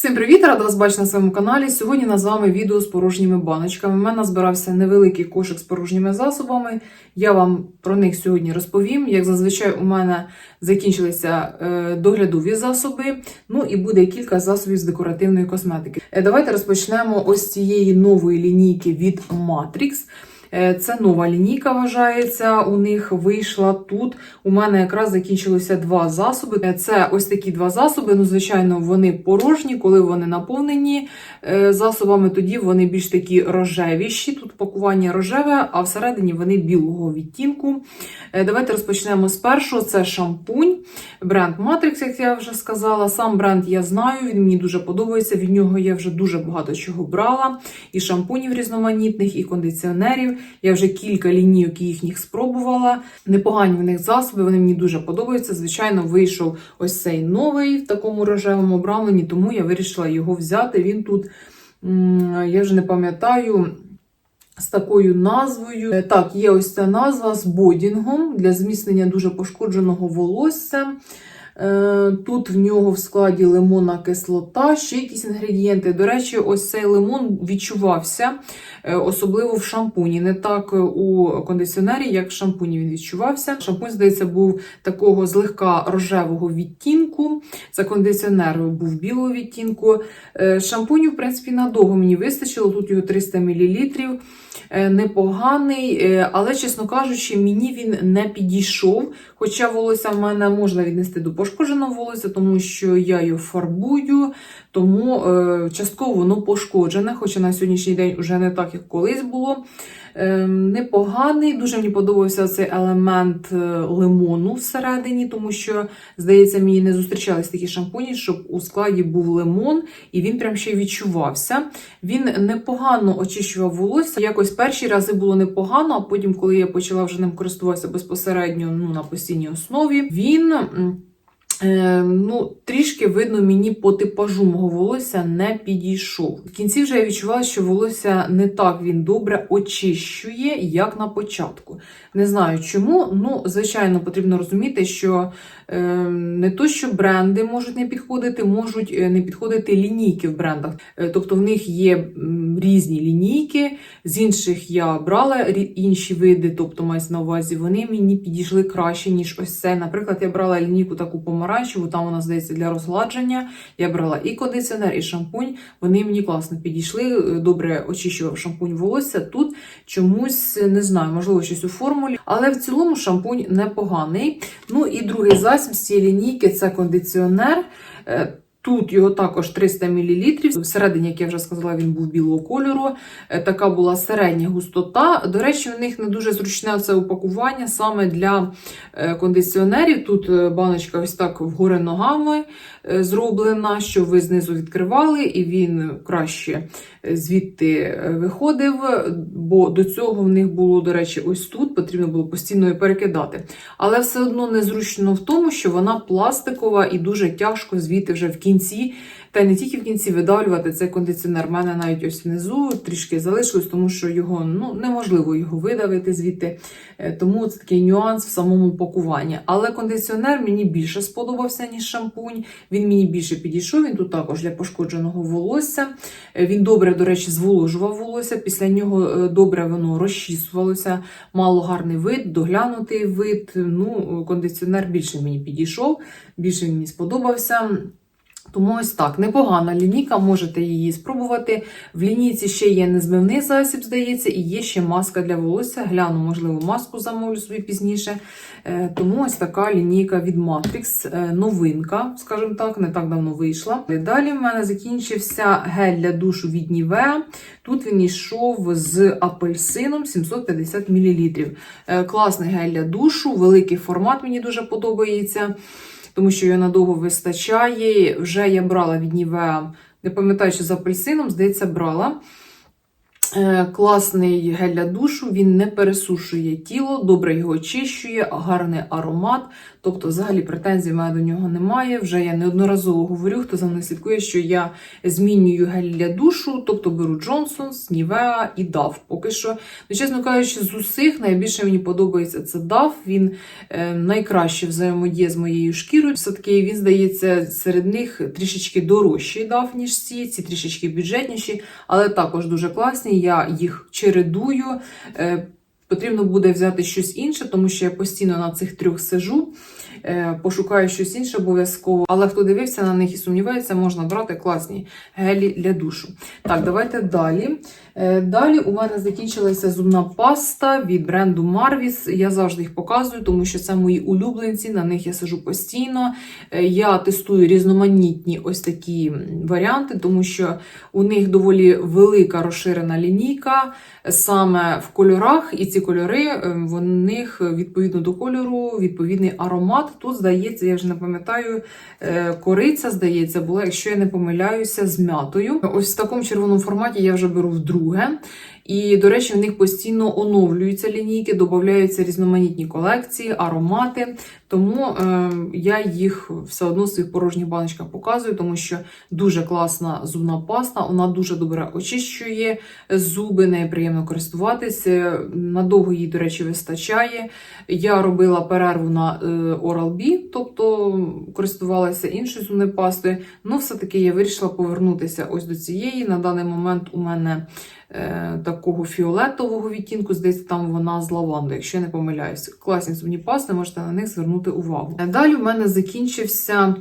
Всім привіт! Рада вас бачити на своєму каналі. Сьогодні на з вами відео з порожніми баночками. У мене збирався невеликий кошик з порожніми засобами. Я вам про них сьогодні розповім. Як зазвичай, у мене закінчилися е, доглядові засоби. Ну і буде кілька засобів з декоративної косметики. Е, давайте розпочнемо ось цієї нової лінійки від Matrix. Е, Це нова лінійка вважається. У них вийшла тут. У мене якраз закінчилося два засоби. Е, Це ось такі два засоби. Ну, звичайно, вони порожні, коли вони наповнені е, засобами, тоді вони більш такі рожевіші. Тут пакування рожеве, а всередині вони білого відтінку. Давайте розпочнемо з першого. Це шампунь. Бренд Matrix, як я вже сказала. Сам бренд я знаю, він мені дуже подобається. Від нього я вже дуже багато чого брала. І шампунів різноманітних, і кондиціонерів. Я вже кілька лінійок їхніх спробувала. Непогані в них засоби, вони мені дуже подобаються. Звичайно, вийшов ось цей новий в такому рожевому обрамленні, тому я вирішила його взяти. Він тут, я вже не пам'ятаю. З такою назвою. Так, є ось ця назва з бодінгом для зміцнення дуже пошкодженого волосся. Е, Тут в нього в складі лимонна кислота, ще якісь інгредієнти. До речі, ось цей лимон відчувався, е, особливо в шампуні. Не так у кондиціонері, як в шампуні він відчувався. Шампунь, здається, був такого злегка рожевого відтінку. Це кондиціонер був білого відтінку. Е, Шампуню, в принципі, надовго мені вистачило. Тут його 300 мл. Е, Непоганий, е, але, чесно кажучи, мені він не підійшов. Хоча волосся в мене можна віднести до пошкодженого волосся, тому що я його фарбую, тому е, частково воно пошкоджене, хоча на сьогоднішній день вже не так, як колись було. Е, непоганий, дуже мені подобався цей елемент е, лимону всередині, тому що, здається, мені не зустрічались такі шампуні, щоб у складі був лимон, і він прям ще відчувався. Він непогано очищував волосся. Якось перші рази було непогано, а потім, коли я почала вже ним користуватися безпосередньо ну, на постійній основі, він. Е, ну, трішки видно, мені по типажу мого волосся не підійшов. В кінці вже я відчувала, що волосся не так він добре очищує, як на початку. Не знаю чому. Ну, звичайно, потрібно розуміти, що е, не то, що бренди можуть не підходити, можуть е, не підходити лінійки в брендах. Е, тобто в них є різні лінійки, з інших я брала інші види, тобто мається на увазі, вони мені підійшли краще, ніж ось це. Наприклад, я брала лінійку таку помаранчеву, там вона здається для розгладження. Я брала і кондиціонер, і шампунь. Вони мені класно підійшли. е, Добре очищував шампунь волосся. Тут чомусь е, не знаю, можливо, щось у формулі, але в цілому шампунь непоганий. Ну і другий засіб з цієї лінійки це кондиціонер. Тут його також 300 мл. Всередині, як я вже сказала, він був білого кольору. Е, Така була середня густота. До речі, у них не дуже зручне це упакування саме для е, кондиціонерів. Тут е, баночка ось так вгори ногами зроблена, що ви знизу відкривали, і він краще звідти виходив. Бо до цього в них було, до речі, ось тут потрібно було постійно її перекидати. Але все одно незручно в тому, що вона пластикова і дуже тяжко звідти вже в кінці. Та не тільки в кінці видавлювати цей кондиціонер. У мене навіть ось внизу трішки залишилось, тому що його ну, неможливо його видавити звідти. Е, Тому це такий нюанс в самому пакуванні. Але кондиціонер мені більше сподобався, ніж шампунь. Він мені більше підійшов. Він тут також для пошкодженого волосся. Е, Він добре, до речі, зволожував волосся. Після нього е, добре воно розчісувалося. Мало гарний вид, доглянутий вид. Ну, кондиціонер більше мені підійшов, більше мені сподобався. Тому ось так, непогана лінійка, можете її спробувати. В лінійці ще є незмивний засіб, здається, і є ще маска для волосся. Гляну, можливо, маску замовлю собі пізніше. Е, Тому ось така лінійка від Matrix. Е, Новинка, скажімо так, не так давно вийшла. Далі в мене закінчився гель для душу від Nivea. Тут він йшов з апельсином 750 мл. Е, Класний гель для душу, великий формат мені дуже подобається тому що його надовго вистачає. Вже я брала від Nivea, не пам'ятаю, що з апельсином, здається, брала. Е, Класний гель для душу, він не пересушує тіло, добре його очищує, гарний аромат. Тобто, взагалі претензій в мене до нього немає. Вже я неодноразово говорю, хто за мною слідкує, що я змінюю гель для душу, тобто беру Джонсонс, Нівеа і DAV. Поки що, ну, чесно кажучи, з усіх найбільше мені подобається це DAV. Він е, найкраще взаємодіє з моєю шкірою. Все-таки він здається серед них трішечки дорожчий DAV, ніж ці, ці трішечки бюджетніші, але також дуже класні. Я їх чередую. Е, Потрібно буде взяти щось інше, тому що я постійно на цих трьох сижу. Е, Пошукаю щось інше обов'язково. Але хто дивився на них і сумнівається, можна брати класні гелі для душу. Так, давайте далі. Е, Далі у мене закінчилася зубна паста від бренду Marvis. Я завжди їх показую, тому що це мої улюбленці, на них я сижу постійно. Е, Я тестую різноманітні ось такі варіанти, тому що у них доволі велика розширена лінійка саме в кольорах, і ці кольори е, в них відповідно до кольору, відповідний аромат. Тут, здається, я вже не пам'ятаю, е, кориця, здається, була, якщо я не помиляюся, з м'ятою. Ось в такому червоному форматі я вже беру вдруге. І, до речі, в них постійно оновлюються лінійки, додаються різноманітні колекції, аромати. Тому е, я їх все одно в своїх порожніх баночках показую, тому що дуже класна зубна паста, вона дуже добре очищує зуби, нею приємно користуватися. Надовго їй, до речі, вистачає. Я робила перерву на е, Oral-B, тобто користувалася іншою зубною пастою. Ну, все-таки я вирішила повернутися ось до цієї. На даний момент у мене е, такого фіолетового відтінку, здається, там вона з лавандою, якщо я не помиляюсь. Класні зубні пасти, можете на них звернути увагу. Далі в мене закінчився.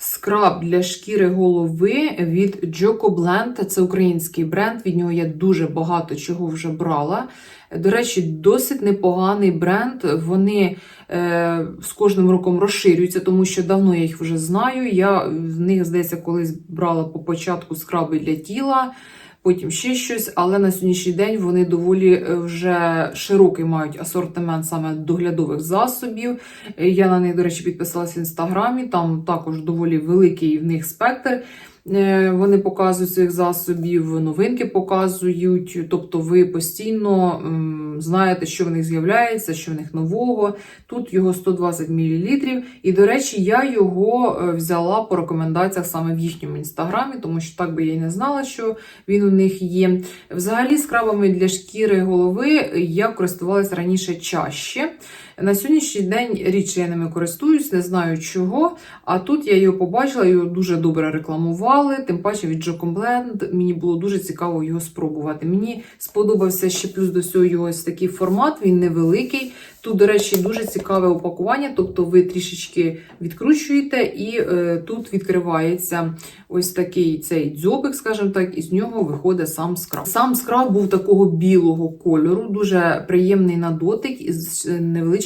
Скраб для шкіри голови від Joko Blend. Це український бренд. Від нього я дуже багато чого вже брала. До речі, досить непоганий бренд. Вони е, з кожним роком розширюються, тому що давно я їх вже знаю. Я в них, здається, колись брала по початку скраби для тіла. Потім ще щось, але на сьогоднішній день вони доволі е, вже широкий мають асортимент саме доглядових засобів. Е, Я на них, до речі, підписалася в інстаграмі. Там також доволі великий в них спектр. Е, Вони показують своїх засобів, новинки показують. Тобто, ви постійно знаєте, що в них з'являється, що в них нового. Тут його 120 мл. І, до речі, я його е, взяла по рекомендаціях саме в їхньому інстаграмі, тому що так би я й не знала, що він у них є. Взагалі, скрабами для шкіри голови я користувалася раніше чаще. На сьогоднішній день рідше я ними користуюсь, не знаю чого. А тут я його побачила, його дуже добре рекламували. Тим паче від Jocom Blend. Мені було дуже цікаво його спробувати. Мені сподобався ще плюс до цього його ось такий формат, він невеликий. Тут, до речі, дуже цікаве упакування, тобто ви трішечки відкручуєте, і е, тут відкривається ось такий цей дзьобик, скажімо так, і з нього виходить сам скраб. Сам скраб був такого білого кольору, дуже приємний на дотик із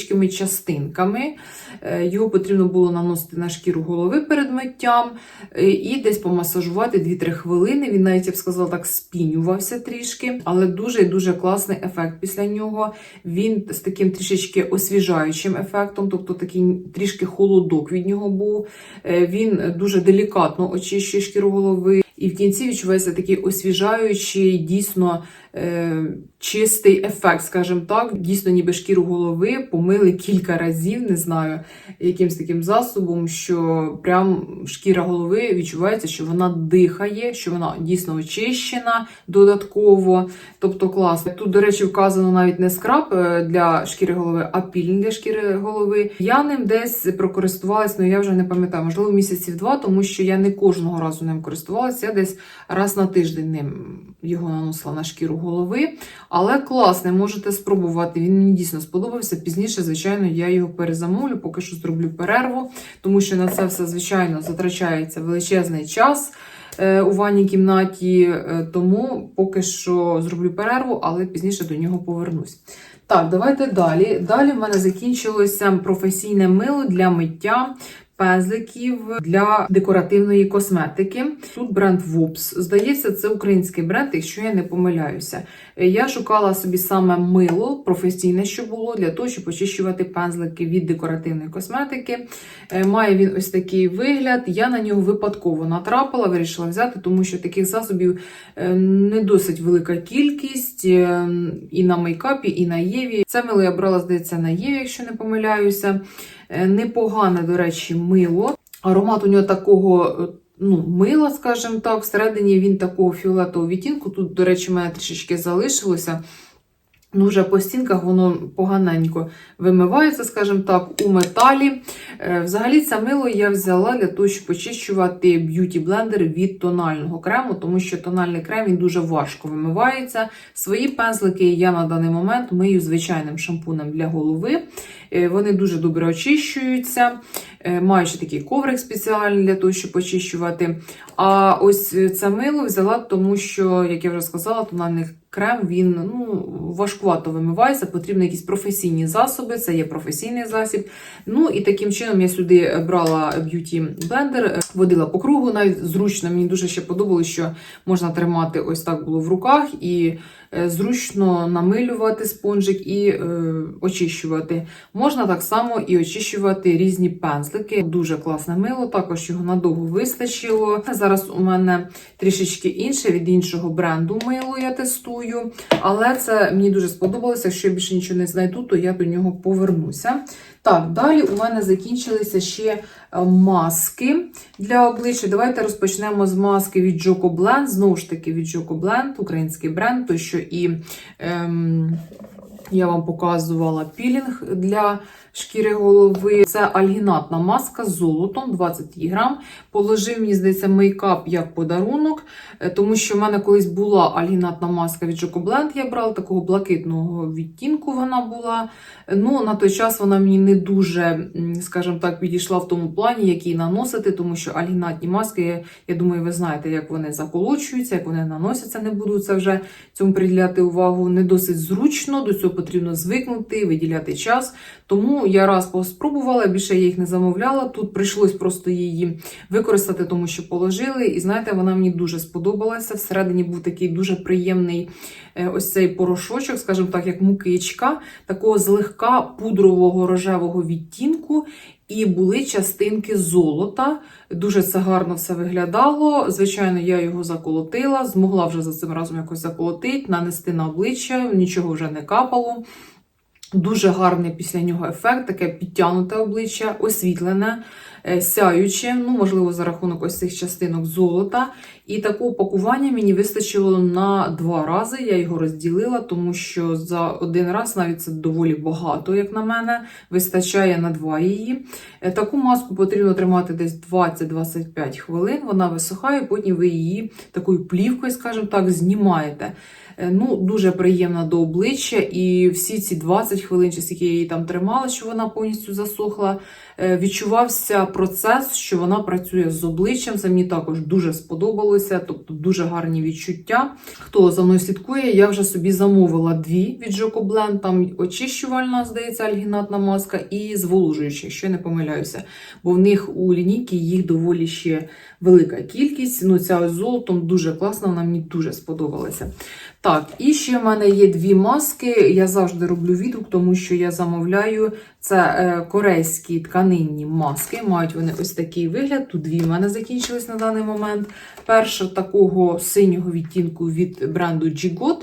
невеличкими частинками. Е, Його потрібно було наносити на шкіру голови перед миттям е, і десь помасажувати 2-3 хвилини. Він навіть я б сказала так спінювався трішки, але дуже дуже класний ефект після нього. Він з таким трішечки освіжаючим ефектом, тобто такий трішки холодок від нього був. Е, Він дуже делікатно очищує шкіру голови. І в кінці відчувається такий освіжаючий, дійсно е, чистий ефект, скажімо так. Дійсно, ніби шкіру голови помили кілька разів, не знаю, якимсь таким засобом, що прям шкіра голови відчувається, що вона дихає, що вона дійсно очищена додатково. Тобто клас. Тут, до речі, вказано навіть не скраб е, для шкіри голови, а пілінг для шкіри голови. Я ним десь прокористувалась, ну я вже не пам'ятаю, можливо, місяців два, тому що я не кожного разу ним користувалася. Я десь раз на тиждень ним його наносила на шкіру голови. Але класний, можете спробувати. Він мені дійсно сподобався. Пізніше, звичайно, я його перезамовлю, поки що зроблю перерву, тому що на це все, звичайно, затрачається величезний час. е, У ванній кімнаті, е, тому поки що зроблю перерву, але пізніше до нього повернусь. Так, давайте далі. Далі в мене закінчилося професійне мило для миття пензликів для декоративної косметики. Тут бренд Woops. Здається, це український бренд, якщо я не помиляюся. Я шукала собі саме мило професійне, що було, для того, щоб очищувати пензлики від декоративної косметики. Е, Має він ось такий вигляд. Я на нього випадково натрапила, вирішила взяти, тому що таких засобів е, не досить велика кількість е, і на мейкапі, і на Єві. Це мило я брала, здається, на Єві, якщо не помиляюся. Е, Непогане, до речі, мило. Аромат у нього такого. е, Ну, мила, скажімо так, всередині він такого фіолетового відтінку. Тут, до речі, мене трішечки залишилося. Ну, вже по стінках воно поганенько вимивається, скажімо так, у металі. Е, Взагалі, це мило я взяла для того, щоб очищувати б'юті блендер від тонального крему, тому що тональний крем він дуже важко вимивається. Свої пензлики я на даний момент мию звичайним шампунем для голови. Е, Вони дуже добре очищуються. Е, Маю ще такий коврик спеціальний для того, щоб очищувати. А ось це мило взяла, тому що, як я вже сказала, тональний крем він ну, важкувато вимивається, потрібні якісь професійні засоби, це є професійний засіб. Ну і таким чином я сюди брала б'юті блендер, водила по кругу, навіть зручно. Мені дуже ще подобалося, що можна тримати ось так було в руках і е, зручно намилювати спонжик і е, очищувати. Можна так само і очищувати різні пензлики. Дуже класне мило, також його надовго вистачило. Зараз у мене трішечки інше від іншого бренду мило я тестую, але це мені дуже сподобалося. Якщо я більше нічого не знайду, то я до нього повернуся. Так, далі у мене закінчилися ще е, маски для обличчя. Давайте розпочнемо з маски від Joko Blend. Знову ж таки, від Joko Blend, український бренд, то що і ем, я вам показувала пілінг для шкіри голови. Це альгінатна маска з золотом, 20 грам. Положив, мені здається, мейкап як подарунок, е, тому що в мене колись була альгінатна маска від Joko Blend, я брала такого блакитного відтінку вона була. Ну, на той час вона мені не дуже, скажімо так, підійшла в тому плані, як її наносити, тому що альгінатні маски, я думаю, ви знаєте, як вони заколочуються, як вони наносяться, не буду це вже цьому приділяти увагу. Не досить зручно, до цього потрібно звикнути, виділяти час. Тому я раз поспробувала, більше я їх не замовляла. Тут прийшлось просто її використати, тому що положили. І знаєте, вона мені дуже сподобалася. Всередині був такий дуже приємний е, ось цей порошочок, скажімо так, як мукичка, такого злегка пудрового рожевого відтінку. І були частинки золота. Дуже це гарно все виглядало. Звичайно, я його заколотила, змогла вже за цим разом якось заколотити, нанести на обличчя, нічого вже не капало. Дуже гарний після нього ефект, таке підтягнуте обличчя, освітлене, сяюче, ну, можливо, за рахунок ось цих частинок золота. І такого пакування мені вистачило на два рази. Я його розділила, тому що за один раз навіть це доволі багато, як на мене, вистачає на два її. Е, Таку маску потрібно тримати десь 20-25 хвилин. Вона висухає, потім ви її такою плівкою, скажімо так, знімаєте. Е, Ну, дуже приємна до обличчя, і всі ці 20 хвилин, чи скільки я її там тримала, що вона повністю засохла, е, відчувався процес, що вона працює з обличчям. Це мені також дуже сподобалося, тобто дуже гарні відчуття. Хто за мною слідкує, я вже собі замовила дві від Blend, там очищувальна, здається, альгінатна маска і зволожуюча, якщо я не помиляюся. Бо в них у лінійки їх доволі ще велика кількість. Ну, ця ось золотом дуже класна, вона мені дуже сподобалася. Так, і ще в мене є дві маски. Я завжди роблю відгук, тому що я замовляю це е, корейські тканинні маски. Мають вони ось такий вигляд. Тут дві в мене закінчились на даний момент. Перша такого синього відтінку від бренду Jigot.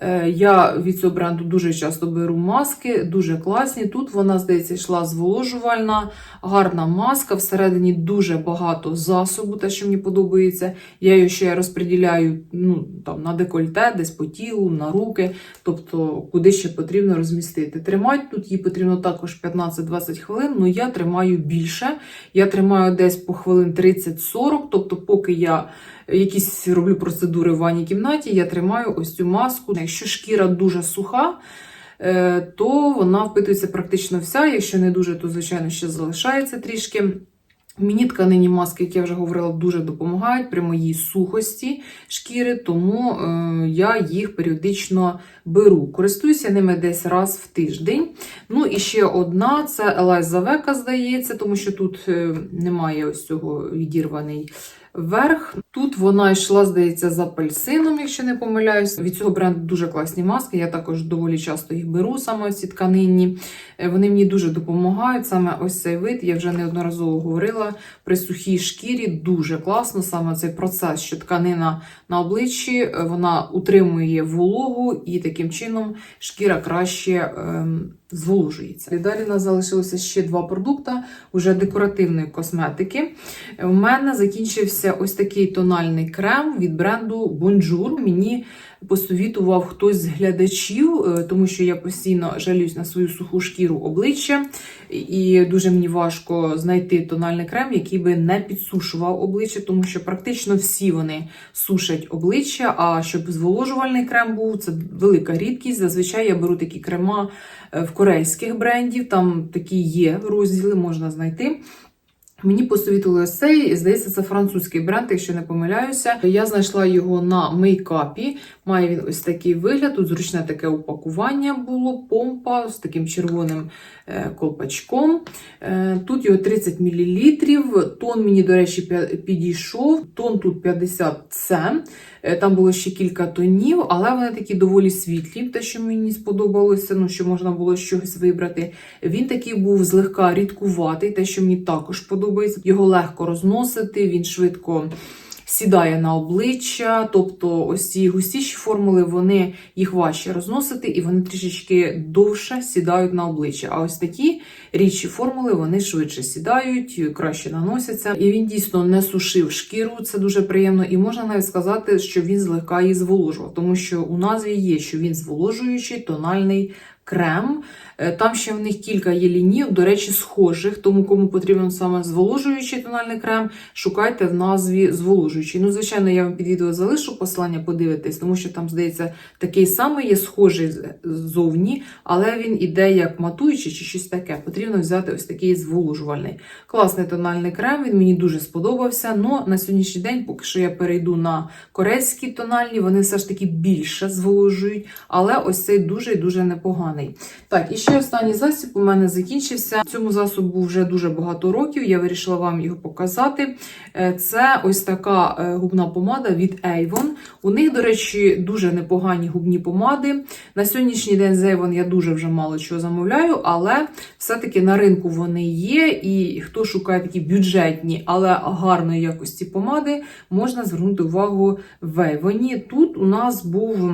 Е, Я від цього бренду дуже часто беру маски, дуже класні. Тут вона, здається, йшла зволожувальна, гарна маска. Всередині дуже багато засобу, те, що мені подобається. Я її ще розподіляю ну, там, на декольте, десь по тілу, на руки, тобто куди ще потрібно розмістити. Тримати тут її потрібно також 15-20 хвилин, але я тримаю більше. Я тримаю десь по хвилин 30-40, тобто, поки я якісь роблю процедури в ванній кімнаті, я тримаю ось цю маску. Якщо шкіра дуже суха, е, то вона впитується практично вся. Якщо не дуже, то звичайно ще залишається трішки. Мені тканині маски, як я вже говорила, дуже допомагають при моїй сухості шкіри, тому е, я їх періодично беру. Користуюся ними десь раз в тиждень. Ну і ще одна це Елайза Века, здається, тому що тут е, немає ось цього відірваний вверх. Тут вона йшла, здається, з апельсином, якщо не помиляюсь. Від цього бренду дуже класні маски. Я також доволі часто їх беру, саме ці тканинні. Е, Вони мені дуже допомагають. Саме ось цей вид, я вже неодноразово говорила. При сухій шкірі дуже класно. Саме цей процес, що тканина на обличчі е, вона утримує вологу, і таким чином шкіра краще ем, зволожується. І далі нас залишилося ще два продукти уже декоративної косметики. У мене закінчився ось такий тональний крем від бренду Bonjour. Мені посовітував хтось з глядачів, е, тому що я постійно жалюсь на свою суху шкіру обличчя, і дуже мені важко знайти тональний крем, який би не підсушував обличчя, тому що практично всі вони сушать обличчя. А щоб зволожувальний крем був, це велика рідкість. Зазвичай я беру такі крема е, в корейських брендів, там такі є розділи, можна знайти. Мені посовітували ось цей, здається, це французький бренд, якщо не помиляюся. Я знайшла його на мейкапі. Має він ось такий вигляд. Тут зручне таке упакування було, помпа з таким червоним колпачком. Е, Тут його 30 мл. Тон мені, до речі, підійшов. Тон тут 50C. Е, Там було ще кілька тонів, але вони такі доволі світлі, те, що мені сподобалося, ну що можна було щось вибрати. Він такий був злегка рідкуватий, те, що мені також подобається. Його легко розносити, він швидко сідає на обличчя. Тобто, ось ці густіші формули, вони їх важче розносити, і вони трішечки довше сідають на обличчя. А ось такі рідші формули вони швидше сідають, краще наносяться. І він дійсно не сушив шкіру, це дуже приємно. І можна навіть сказати, що він злегка її зволожував, тому що у назві є, що він зволожуючий тональний крем. Е, Там ще в них кілька є лінів, до речі, схожих. Тому кому потрібен саме зволожуючий тональний крем, шукайте в назві зволожуючий. Ну, звичайно, я вам під відео залишу посилання, подивитись, тому що там, здається, такий самий є схожий ззовні, але він іде як матуючий чи щось таке. Потрібно взяти ось такий зволожувальний. Класний тональний крем, він мені дуже сподобався. Но на сьогоднішній день, поки що я перейду на корейські тональні, вони все ж таки більше зволожують, але ось цей дуже і дуже непоганий. Так, і ще останній засіб у мене закінчився. Цьому засобу вже дуже багато років. Я вирішила вам його показати. Е, Це ось така е, губна помада від Avon. У них, до речі, дуже непогані губні помади. На сьогоднішній день з Avon я дуже вже мало чого замовляю, але все-таки на ринку вони є. І хто шукає такі бюджетні, але гарної якості помади, можна звернути увагу в Avon. Тут у нас був.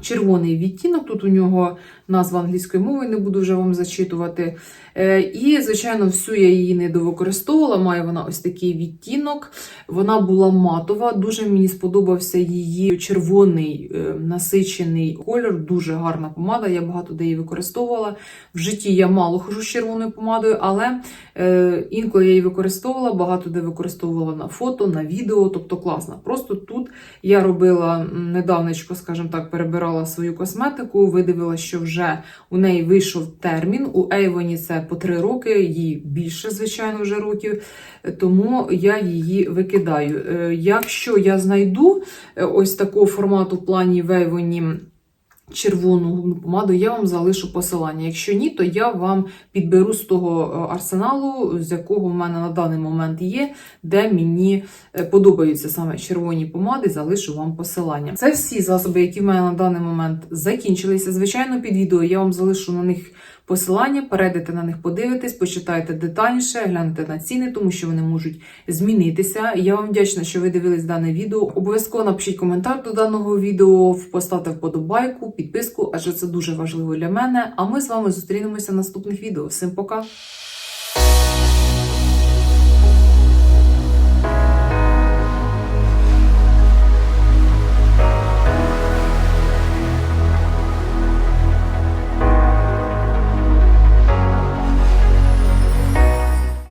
Червоний відтінок, тут у нього назва англійської мови, не буду вже вам зачитувати. Е, І, звичайно, всю я її не довикористовувала. Має вона ось такий відтінок. Вона була матова. Дуже мені сподобався її червоний е, насичений кольор. Дуже гарна помада. Я багато де її використовувала. В житті я мало хожу з червоною помадою, але е, інколи я її використовувала, багато де використовувала на фото, на відео, тобто класно. Просто тут я робила недавнечко, скажімо так, перебирала свою косметику, видивила, що вже у неї вийшов термін. У Ейвоні це по 3 роки, їй більше, звичайно, вже років, тому я її викидаю. Е, Якщо я знайду е, ось такого формату в плані в Ейвоні червону губну помаду, я вам залишу посилання. Якщо ні, то я вам підберу з того е, арсеналу, з якого в мене на даний момент є, де мені е, подобаються саме червоні помади, залишу вам посилання. Це всі засоби, які в мене на даний момент закінчилися. Звичайно, під відео я вам залишу на них посилання, перейдете на них, подивитесь, почитайте детальніше, гляньте на ціни, тому що вони можуть змінитися. Я вам вдячна, що ви дивились дане відео. Обов'язково напишіть коментар до даного відео, поставте вподобайку, підписку, адже це дуже важливо для мене. А ми з вами зустрінемося в наступних відео. Всім пока!